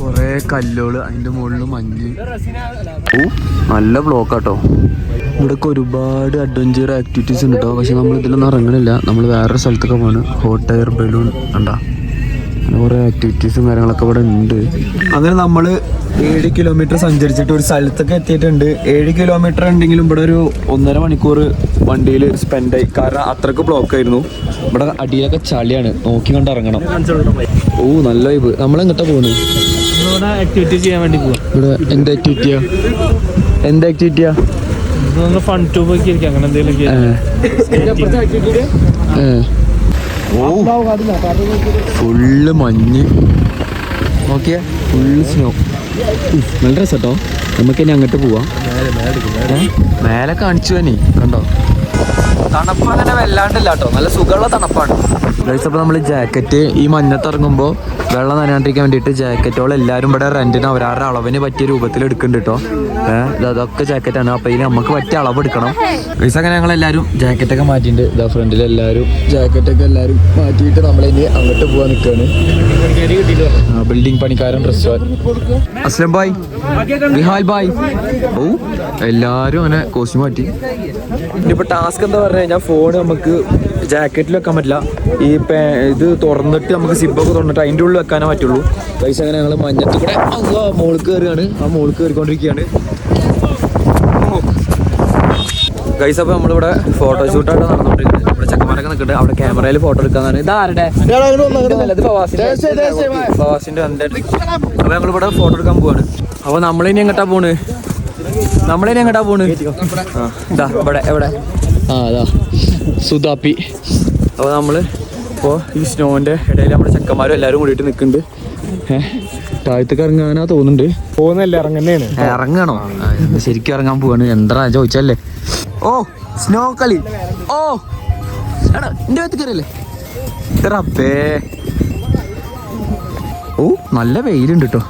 കൊറേ കല്ലുകൾ അതിന്റെ മുകളിൽ മഞ്ഞ്. ഓ നല്ല ബ്ലോക്ക് ആട്ടോ ഇവിടൊക്കെ ഒരുപാട് അഡ്വഞ്ചർ ആക്ടിവിറ്റീസ് ഉണ്ട് കേട്ടോ പക്ഷെ നമ്മൾ ഇതിലൊന്നും ഇറങ്ങണില്ല. നമ്മൾ വേറൊരു സ്ഥലത്തൊക്കെ പോകണം ഹോട്ട് എയർ ബലൂൺ ഉണ്ടാ അങ്ങനെ കുറേ ആക്ടിവിറ്റീസും കാര്യങ്ങളൊക്കെ ഇവിടെ ഉണ്ട്. അങ്ങനെ നമ്മൾ ഏഴ് കിലോമീറ്റർ സഞ്ചരിച്ചിട്ട് ഒരു സ്ഥലത്തൊക്കെ എത്തിയിട്ടുണ്ട്. ഏഴ് കിലോമീറ്റർ ഉണ്ടെങ്കിലും ഇവിടെ ഒരു ഒന്നര മണിക്കൂർ വണ്ടിയിൽ സ്പെൻഡ് ആയി. കാരണം അത്രയ്ക്ക് ബ്ലോക്ക് ആയിരുന്നു. ഇവിടെ അടിയിലൊക്കെ ചളിയാണ്. നോക്കി കണ്ട് ഇറങ്ങണം. ഓ നല്ല വൈബ് നമ്മളെങ്ങോട്ടാ പോകുന്നത് ഇവിടെ ആക്ടിവിറ്റി ചെയ്യാൻ വേണ്ടി പോവാം. ഇവിടെ എന്ത് ആക്ടിവിറ്റിയാ എന്ത് ആക്ടിവിറ്റിയാ ഫൺ ട്യൂബ് ഒക്കെ ഇരിക്കും അങ്ങനെ എന്തെങ്കിലും ഫുള്ള് മഞ്ഞ്. നോക്കിയാ. ഫുള്ള് സ്നോ നല്ല രസട്ടോ. നമുക്ക് ഇനി അങ്ങോട്ട് പോവാം? മേലെ കാണിച്ചു തന്നെ കണ്ടോ? തണുപ്പ് അങ്ങനെ വല്ലാണ്ടില്ല കേട്ടോ. നല്ല സുഖമുള്ള തണുപ്പാണ്. അപ്പോൾ നമ്മൾ ജാക്കറ്റ് ഈ മഞ്ഞത്ത് ഇറങ്ങുമ്പോൾ വെള്ളം നനയാണ്ടിരിക്കാൻ വേണ്ടിയിട്ട് ജാക്കറ്റുകൾ എല്ലാവരും ഇവിടെ റെന്റിന് അവരാരുടെ അളവിന് പറ്റിയ രൂപത്തിൽ എടുക്കുന്നുണ്ട് കേട്ടോ ഇതൊക്കെ ജാക്കറ്റാണ് അപ്പോൾ ഇനി നമുക്ക് പറ്റിയ അളവ് എടുക്കണം. ഗൈസ് അങ്ങനെ ഞങ്ങൾ എല്ലാവരും ജാക്കറ്റൊക്കെ മാറ്റിയിട്ടുണ്ട് ഇതാ ഫ്രണ്ടിൽ എല്ലാവരും ജാക്കറ്റൊക്കെ എല്ലാവരും മാറ്റിയിട്ട് നമ്മളിനി അങ്ങോട്ട് പോകാൻ നിൽക്കുകയാണ് ബിൽഡിംഗ് പണിക്കാരൻ അസ്ലം ബായ് നിഹാൽ ബായ് ഓ എല്ലാരും അങ്ങനെ കോസ്റ്റ്യൂം മാറ്റി. ഇനിയിപ്പോൾ ടാസ്ക് എന്താ പറഞ്ഞു കഴിഞ്ഞാൽ ഫോൺ നമുക്ക് ജാക്കറ്റിൽ വെക്കാൻ പറ്റില്ല. ഈ പേ ഇത് തുറന്നിട്ട് നമുക്ക് സിബൊക്കെ തുറന്നിട്ട് അതിന്റെ ഉള്ളിൽ വെക്കാനേ പറ്റുള്ളൂ. പൈസ അങ്ങനെ ഞങ്ങൾ മഞ്ഞത്തിൽ കൂടെ മോൾക്ക് കയറുകയാണ് ആ മോൾക്ക് കയറിക്കൊണ്ടിരിക്കുകയാണ് ഗൈസ് അപ്പോൾ നമ്മളിവിടെ ഫോട്ടോഷൂട്ടായിട്ട് നടന്നുകൊണ്ടിരിക്കുന്നത് നമ്മുടെ ചെക്കന്മാരൊക്കെ നിൽക്കുന്നുണ്ട്. അവിടെ ക്യാമറയിൽ ഫോട്ടോ എടുക്കാന്നാണ് ഇതാരുടെ? ഫവാസിന്റെ ഫവാസിന്റെ അപ്പൊ ഞങ്ങളിവിടെ ഫോട്ടോ എടുക്കാൻ പോവാണ്. അപ്പൊ നമ്മളിനി എങ്ങോട്ടാ പോണ്? നമ്മളിനി എങ്ങോട്ടാ പോണ്? ആ, ഇതാ ഇവിടെ എവിടെ? ആ അതാ സുതാപ്പി അപ്പൊ നമ്മൾ ഇപ്പോ ഈ സ്നോന്റെ ഇടയിൽ നമ്മുടെ ചെക്കന്മാരും എല്ലാരും കൂടിയിട്ട് നിൽക്കുന്നുണ്ട് ഏഹ് താഴത്തേക്ക് ഇറങ്ങാനാ തോന്നുന്നുണ്ട്. പോകുന്നല്ല ഇറങ്ങുന്നതാണ്. ഇറങ്ങണോ? ശരിക്കും ഇറങ്ങാൻ പോവാണ്. എന്താ ചോദിച്ചല്ലേ ഓ സ്നോ കളി. ഓ എടാ എന്റെ വേത്ത് കയറിയല്ലേ റബ്ബേ ഓ നല്ല വെയിലുണ്ട് കേട്ടോ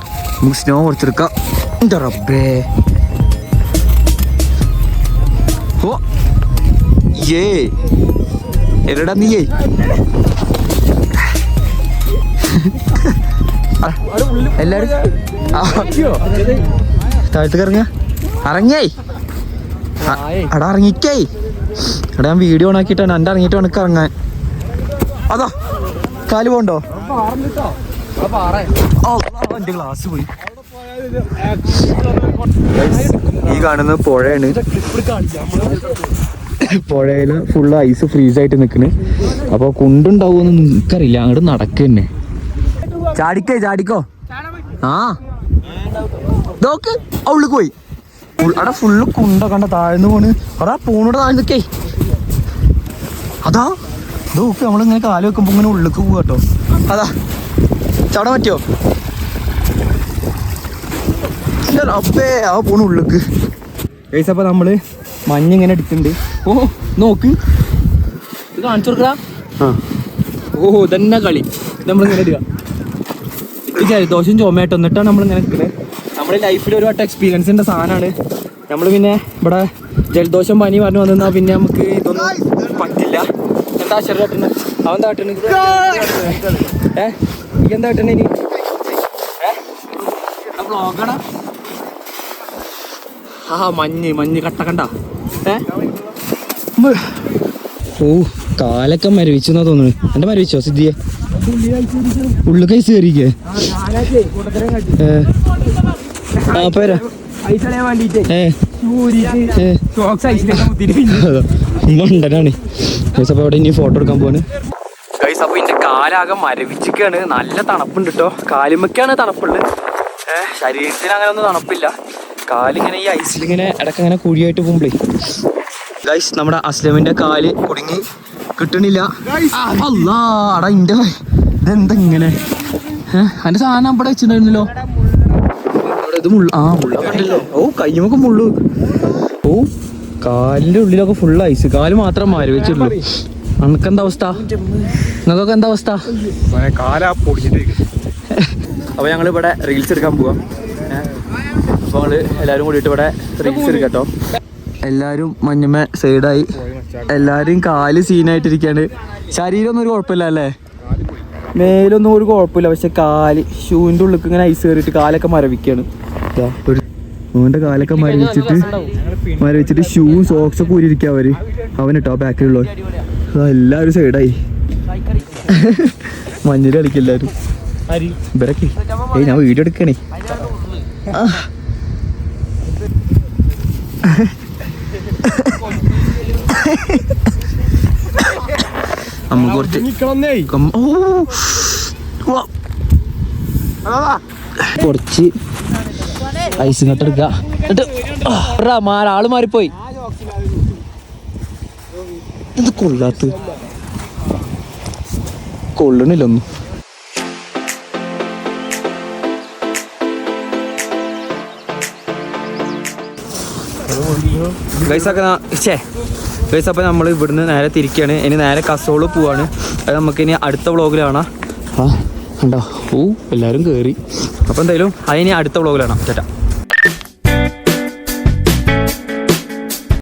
നമുക്ക് സ്നോ കുറച്ചെടുക്കാം. എന്റെ റബ്ബേ. ഓ. ഏ. എടാ നീയേ എല്ലാരും താഴത്തേക്ക് ഇറങ്ങ. ഇറങ്ങിയേ. അടാ ഇറങ്ങിക്കേ. എടാ ഞാൻ വീഡിയോ ഓണാക്കിയിട്ടാണ് എന്റെ ഇറങ്ങിയിട്ട് വേണക്ക് ഇറങ്ങാൻ. അതാ കാൽ പോണ്ടോ എന്റെ ഗ്ലാസ് പോയി. ഈ കാണുന്നത് പുഴയാണ്. പുഴയിൽ ഫുള്ള് ഐസ് ഫ്രീസ് ആയിട്ട് നിൽക്കണ് അപ്പോൾ കുണ്ടുണ്ടാവുമെന്ന് നിനക്കറിയില്ല അങ്ങോട്ട് നടക്കന്നെ. ചാടിക്കേ ചാടിക്കോ. ആ. നോക്ക് അവൾ പോയി. അവിടെ ഫുള്ള് കുണ്ട കണ്ട താഴ്ന്നു പോണ്. അവിടെ പൂണൂടെ താഴ്ന്നൊക്കെ. അതാ. നോക്ക് നമ്മളിങ്ങനെ കാൽ വെക്കുമ്പോ ഇങ്ങനെ ഉള്ളിക്ക് പോവാ കേട്ടോ അതാ. ചാടാൻ പറ്റിയോ? അപ്പേ ആ പോണ ഉള്ളിക്ക്. ഗൈസ് അപ്പൊ നമ്മൾ മഞ്ഞ് ഇങ്ങനെ എടുക്കുന്നുണ്ട് ഓ നോക്ക്. ഇത് കാണിച്ചു കൊടുക്കടാ. ഓഹോ ഓ ഇതന്നെ കളി. നമ്മളിങ്ങനെ ഇടുക. ഇത് ജലദോഷം ചുമയായിട്ട് എന്നിട്ടാണ് നമ്മളിങ്ങനെ നിൽക്കുന്നത് നമ്മുടെ ലൈഫിൽ ഒരു വട്ടം എക്സ്പീരിയൻസ് സാധനമാണ് നമ്മൾ പിന്നെ ഇവിടെ ജലദോഷം പനി പറഞ്ഞു വന്നാൽ പിന്നെ നമുക്ക് ഇതൊന്നും പറ്റില്ല. എന്താ ശരി അവൻ താട്ടണ് ഏ? ഈ എന്താ കാട്ടണ ഇനി? ബ്ലോഗാടാ ആ മഞ്ഞ് മഞ്ഞ് കട്ട കണ്ട. ഏ? ഓ കാലൊക്കെ മരവിച്ചു എന്നാ തോന്നുന്നു. എന്റെ മരവിച്ചോ സിദ്ധിയെ? ഉള്ളു കൈ കയറിക്കേ ആ പോരാ മണ്ടനാണ്. ഗൈസ് അപ്പോൾ അവിടെ ഇനി ഫോട്ടോ എടുക്കാൻ പോണ് ഗൈസ് അപ്പൊ ഇതിന്റെ കാലാകെ മരവിച്ചിക്കാണ് നല്ല തണുപ്പുണ്ട് കേട്ടോ കാലുമൊക്കെയാണ് തണുപ്പുള്ളത്. ശരീരത്തിന് അങ്ങനെ ഒന്നും തണുപ്പില്ല. കാലിങ്ങനെ ഈ ഐസിലിങ്ങനെ ഇടയ്ക്ക് ഇങ്ങനെ കുഴിയായിട്ട് പോകുമ്പോഴേ ഗൈസ് നമ്മുടെ അസ്ലമിന്റെ കാൽ കുടുങ്ങി. കിട്ടണില്ല. അല്ലാടാ ഇന്റെ ഇതെന്താ ഇങ്ങനെ? അതിന്റെ സാധനം അവിടെ വെച്ചിട്ടുണ്ടായിരുന്നല്ലോ. ഇത് മുള്ള ആ ഓ കയ്യുമൊക്കെ മുള്ളു. ഓ കാലിന്റെ ഉള്ളിലൊക്കെ ഫുൾ ഐസ് കാൽ മാത്രം മാറി വെച്ചിട്ടുള്ളൂ. എന്താ അവസ്ഥ? നിങ്ങൾക്കൊക്കെ എന്താ അവസ്ഥ? കാലാ പൊടിച്ചിട്ട് അപ്പൊ ഞങ്ങൾ ഇവിടെ റീൽസ് എടുക്കാൻ പോവാം. അപ്പോൾ എല്ലാവരും കൂടിയിട്ട് ഇവിടെ എടുക്കട്ടോ. എല്ലാരും മഞ്ഞമ്മ സൈഡായി. എല്ലാരും കാൽ സീനായിട്ടിരിക്കാണ്. ശരീരമൊന്നും ഒരു കുഴപ്പമില്ല അല്ലേ? മേലൊന്നും ഒരു കുഴപ്പമില്ല പക്ഷെ കാൽ ഷൂവിന്റെ ഉള്ളിൽ ഇങ്ങനെ ഐസ് കയറിയിട്ട് കാലൊക്കെ മരവിക്കാണ്. ഒരു കാലൊക്കെ മരവിച്ചിട്ട് മരവിച്ചിട്ട് ഷൂ സോക്സ് ഒക്കെ ഊരിയിരിക്കുക അവർ. അവനിട്ടോ ബാക്കിലുള്ള എല്ലാരും സൈഡായി. മഞ്ഞിൽ കളിക്കെല്ലാരും ഇവരൊക്കെ. ഏയ് ഞാൻ വീഡിയോ എടുക്കണേ. ആ. നമ്മ കുറച്ച്. കുറച്ച് ഐസ് ഇങ്ങോട്ട് എടുക്ക എന്നിട്ട് ആൾ മാറിപ്പോയി ഇത് കൊള്ളാത്ത കൊള്ളണില്ലൊന്നും ഗൈസൊക്കെ ഛേ ഗൈസ് അപ്പോൾ നമ്മൾ ഇവിടുന്ന് നേരെ തിരിക്കുകയാണ് ഇനി നേരെ കസോൾ പോവാണ്. അത് നമുക്ക് ഇനി അടുത്ത വ്ളോഗിൽ കാണാം. ആ കണ്ടോ? ഓ എല്ലാവരും കയറി അപ്പോൾ എന്തായാലും അതിനി അടുത്ത വ്ളോഗിൽ കാണാം. ചേട്ടാ